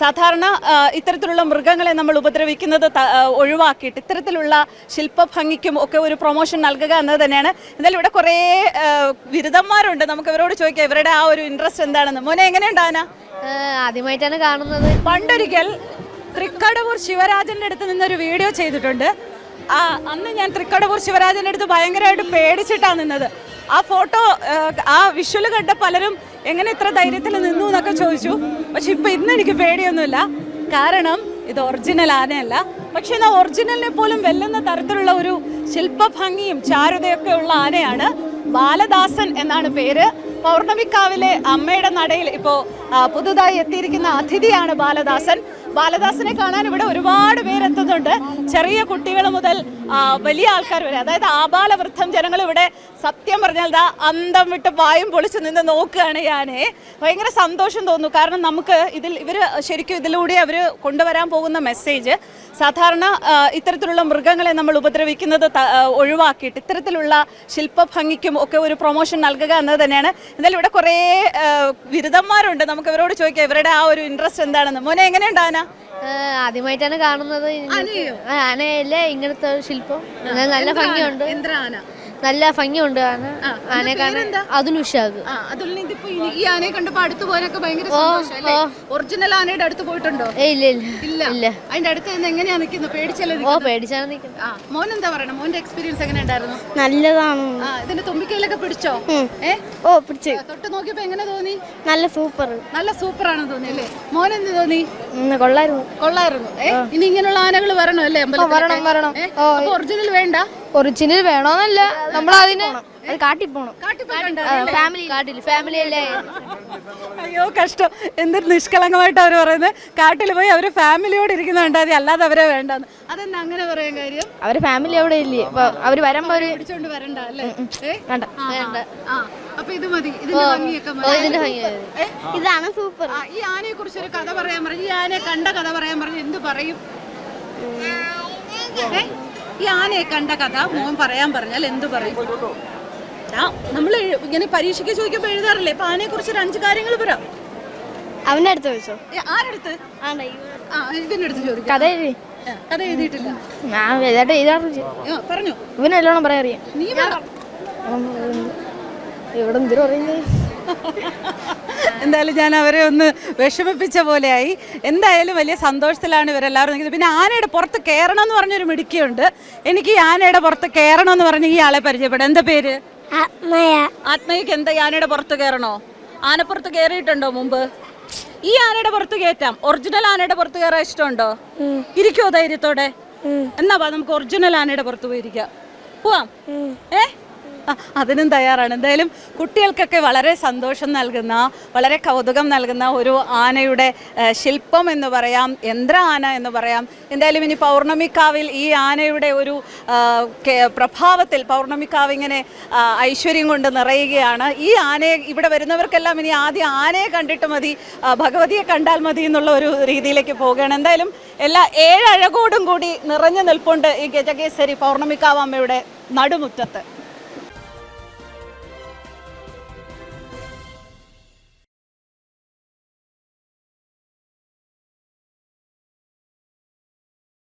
സാധാരണ ഇത്തരത്തിലുള്ള മൃഗങ്ങളെ നമ്മൾ ഉപദ്രവിക്കുന്നത് ഒഴിവാക്കിയിട്ട് ഇത്തരത്തിലുള്ള ശില്പഭംഗിക്കും ഒക്കെ ഒരു പ്രൊമോഷൻ നൽകുക എന്നത് തന്നെയാണ്. എന്തായാലും ഇവിടെ കുറേ ബിരുദന്മാരുണ്ട് നമുക്ക് ഇവരോട് ചോദിക്കാം ഇവരുടെ ആ ഒരു ഇൻട്രസ്റ്റ് എന്താണെന്ന്. മോനെ എങ്ങനെയുണ്ട് ആന? ആദ്യമായിട്ടാണ് കാണുന്നത്. പണ്ടൊരിക്കൽ തൃക്കടവൂർ ശിവരാജന്റെ അടുത്ത് നിന്നൊരു വീഡിയോ ചെയ്തിട്ടുണ്ട്. ആ അന്ന് ഞാൻ തൃക്കടവൂർ ശിവരാജന്റെ അടുത്ത് ഭയങ്കരമായിട്ട് പേടിച്ചിട്ടാണ് നിന്നത്. ആ ഫോട്ടോ ആ വിഷ്വൽ കണ്ട പലരും എങ്ങനെ ഇത്ര ധൈര്യത്തിൽ നിന്നു എന്നൊക്കെ ചോദിച്ചു. പക്ഷെ ഇപ്പൊ ഇന്ന് എനിക്ക് പേടിയൊന്നുമില്ല. കാരണം ഇത് ഒറിജിനൽ ആനയല്ല. പക്ഷെ എന്നാൽ ഒറിജിനലിനെ പോലും വെല്ലുന്ന തരത്തിലുള്ള ഒരു ശില്പഭംഗിയും ചാരുതയൊക്കെ ഉള്ള ആനയാണ് ബാലദാസൻ എന്നാണ് പേര്. പൗർണമിക്കാവിലെ അമ്മയുടെ നടയിൽ ഇപ്പോൾ പുതുതായി എത്തിയിരിക്കുന്ന അതിഥിയാണ് ബാലദാസൻ. ബാലദാസനെ കാണാൻ ഇവിടെ ഒരുപാട് പേരെത്തുന്നുണ്ട്. ചെറിയ കുട്ടികൾ മുതൽ വലിയ ആൾക്കാർ വരെ. അതായത് ആബാലവൃദ്ധം ജനങ്ങൾ ഇവിടെ സത്യം പറഞ്ഞാൽ ദാ അന്തം വിട്ട് വായും പൊളിച്ച് നിന്ന് നോക്കുകയാണ് ഞാനേ. ഭയങ്കര സന്തോഷം തോന്നുന്നു. കാരണം നമുക്ക് ഇതിൽ ഇവർ ശരിക്കും ഇതിലൂടെ അവർ കൊണ്ടുവരാൻ പോകുന്ന മെസ്സേജ് സാധാരണ ഇത്തരത്തിലുള്ള മൃഗങ്ങളെ നമ്മൾ ഉപദ്രവിക്കുന്നത് ഒഴിവാക്കിയിട്ട് ഇത്തരത്തിലുള്ള ശില്പഭംഗിക്കും ഒക്കെ ഒരു പ്രൊമോഷൻ നൽകുക എന്നത് തന്നെയാണ്. എന്തായാലും ഇവിടെ കുറേ ബിരുദന്മാരുണ്ട് നമുക്ക് ഇവരോട് ചോദിക്കാം ഇവരുടെ ആ ഒരു ഇൻട്രസ്റ്റ് എന്താണെന്ന്. മോനെ എങ്ങനെയുണ്ട് ആന? ആദ്യമായിട്ടാണ് കാണുന്നത്. ആനയല്ലേ ഇങ്ങനത്തെ ഒരു ശില്പം? നല്ല ഭംഗിയുണ്ട്. എന്താണ്? ആന നല്ല ഭംഗിയുണ്ട് ആന. ആനയെ കാണാൻ അതുപോലെ ഇതിപ്പോ ഈ- ആനയെ കണ്ടപ്പോ അടുത്ത് പോകാനൊക്കെ ഭയങ്കര ഒറിജിനൽ ആനയുടെ അടുത്ത് പോയിട്ടുണ്ടോ? ഇല്ല ഇല്ല അതിന്റെ അടുത്ത് നിന്ന് എങ്ങനെയാ നിൽക്കുന്നത് പേടിച്ചല്ലേ ഓ നിൽക്കുന്നത്? പേടിച്ചാണ് നിൽക്കുന്നത് ആ മോൻ എന്താ പറയണം? മോന്റെ എക്സ്പീരിയൻസ് എങ്ങനെ ഉണ്ടായിരുന്നു നല്ലതാണ്. ആ ഇതിന്റെ തുമ്പിക്കയിലൊക്കെ പിടിച്ചോ? ഏ? ഓ പിടിച്ചു. തൊട്ട് നോക്കിയപ്പോ എങ്ങനെ തോന്നി? നല്ല സൂപ്പർ നല്ല സൂപ്പർ ആണെന്ന് തോന്നി അല്ലേ? മോൻ എന്ത് തോന്നി കൊള്ളായിരുന്നു. കൊള്ളായിരുന്നു. ഇനി ഇങ്ങനെയുള്ള ആനകൾ വരണോ അല്ലേ വരണം, വരണം. ഒറിജിനൽ വേണ്ട? ഒറിജിനൽ വേണോന്നല്ല. നമ്മൾ അതിന് അത് കാട്ടി പോണം? ഫാമിലി കാട്ടിൽ ഫാമിലി അല്ലേ? അയ്യോ കഷ്ടം. എന്തൊരു നിഷ്കളങ്കമായിട്ട് അവർ പറയുന്നത് കാട്ടിൽ പോയി അവർ ഫാമിലിയോട് ഇരിക്കുന്നുണ്ട് അത് അല്ലാതെ അവരെ വേണ്ടെന്ന്. അതെന്താ അങ്ങനെ പറയാൻ കാര്യം? അവർ ഫാമിലി അവിടെ ഇല്ലേ? അപ്പൊ അവർ വരുമ്പോ ഒരു പിടിച്ചോണ്ട് വരണ്ട അല്ലേ? വേണ്ട. അപ്പൊ ഇത് മതി. ഇതിന്റെ ഭംഗിയൊക്കെ ഇതാണ് സൂപ്പർ ഈ ആനയെ കുറിച്ച് ഒരു കഥ പറയാൻ പറഞ്ഞു. ഈ ആനയെ കണ്ട കഥ പറയാൻ പറഞ്ഞു. എന്ത് പറയും? ഈ ആനയെ കണ്ട കഥ മോൻ പറയാൻ പറഞ്ഞാൽ എന്തു പറയും? ആ നമ്മൾ ഇങ്ങനെ പരീക്ഷയ്ക്ക് ചോദിക്കുമ്പോൾ എഴുതാറില്ലേ? ഇപ്പൊ ആനയെ കുറിച്ച് ഒരു അഞ്ച് കാര്യങ്ങൾ പറ. അവന്റെ അടുത്ത് ചോദിച്ചോ? ആരടുത്ത്? പറഞ്ഞു ആ ഇതിന്റെ അടുത്ത് ചോദിക്കാം. കഥ എഴുതി. കഥ എഴുതിയിട്ടില്ല. ഞാൻ ഏതായിട്ട് എഴുതാറില്ല പറഞ്ഞു പറഞ്ഞോ. ഇവന് നല്ലോണം നീ ഇവിടെ എന്തിനു പറയുന്നത് എന്തായാലും ഞാൻ അവരെ ഒന്ന് വിഷമിപ്പിച്ച പോലെയായി. എന്തായാലും വലിയ സന്തോഷത്തിലാണ് ഇവരെല്ലാവരും നിൽക്കുന്നത്. പിന്നെ ആനയുടെ പുറത്ത് കയറണം എന്ന് പറഞ്ഞൊരു മിടുക്കിയുണ്ട്. എനിക്ക് ഈ ആനയുടെ പുറത്ത് കയറണം എന്ന് പറഞ്ഞ ഈ ആളെ പരിചയപ്പെടാം. എന്താ പേര്? ആത്മയ്ക്ക് എന്താ ഈ ആനയുടെ പുറത്ത് കയറണോ? ആനപ്പുറത്ത് കയറിയിട്ടുണ്ടോ മുമ്പ്? ഈ ആനയുടെ പുറത്ത് കയറ്റാം. ഒറിജിനൽ ആനയുടെ പുറത്ത് കയറാൻ ഇഷ്ടമുണ്ടോ? ഇരിക്കോ ധൈര്യത്തോടെ? എന്നാ നമുക്ക് ഒറിജിനൽ ആനയുടെ പുറത്ത് പോയിരിക്കാം. പോവാം. ഏ? അതിനും തയ്യാറാണ്. എന്തായാലും കുട്ടികൾക്കൊക്കെ വളരെ സന്തോഷം നൽകുന്ന വളരെ കൗതുകം നൽകുന്ന ഒരു ആനയുടെ ശില്പം എന്ന് പറയാം യന്ത്ര ആന എന്ന് പറയാം. എന്തായാലും ഇനി പൗർണമിക്കാവിൽ ഈ ആനയുടെ ഒരു പ്രഭാവത്തിൽ പൗർണമിക്കാവ് ഇങ്ങനെ ഐശ്വര്യം കൊണ്ട് നിറയുകയാണ്. ഈ ആനയെ ഇവിടെ വരുന്നവർക്കെല്ലാം ഇനി ആദ്യം ആനയെ കണ്ടിട്ട് മതി ഭഗവതിയെ കണ്ടാൽ മതി എന്നുള്ള ഒരു രീതിയിലേക്ക് പോവുകയാണ്. എന്തായാലും എല്ലാ ഏഴഴകോടും കൂടി നിറഞ്ഞു നിൽപ്പുണ്ട് ഈ ഗജകേസരി പൗർണമിക്കാവ് അമ്മയുടെ നടുമുറ്റത്ത്.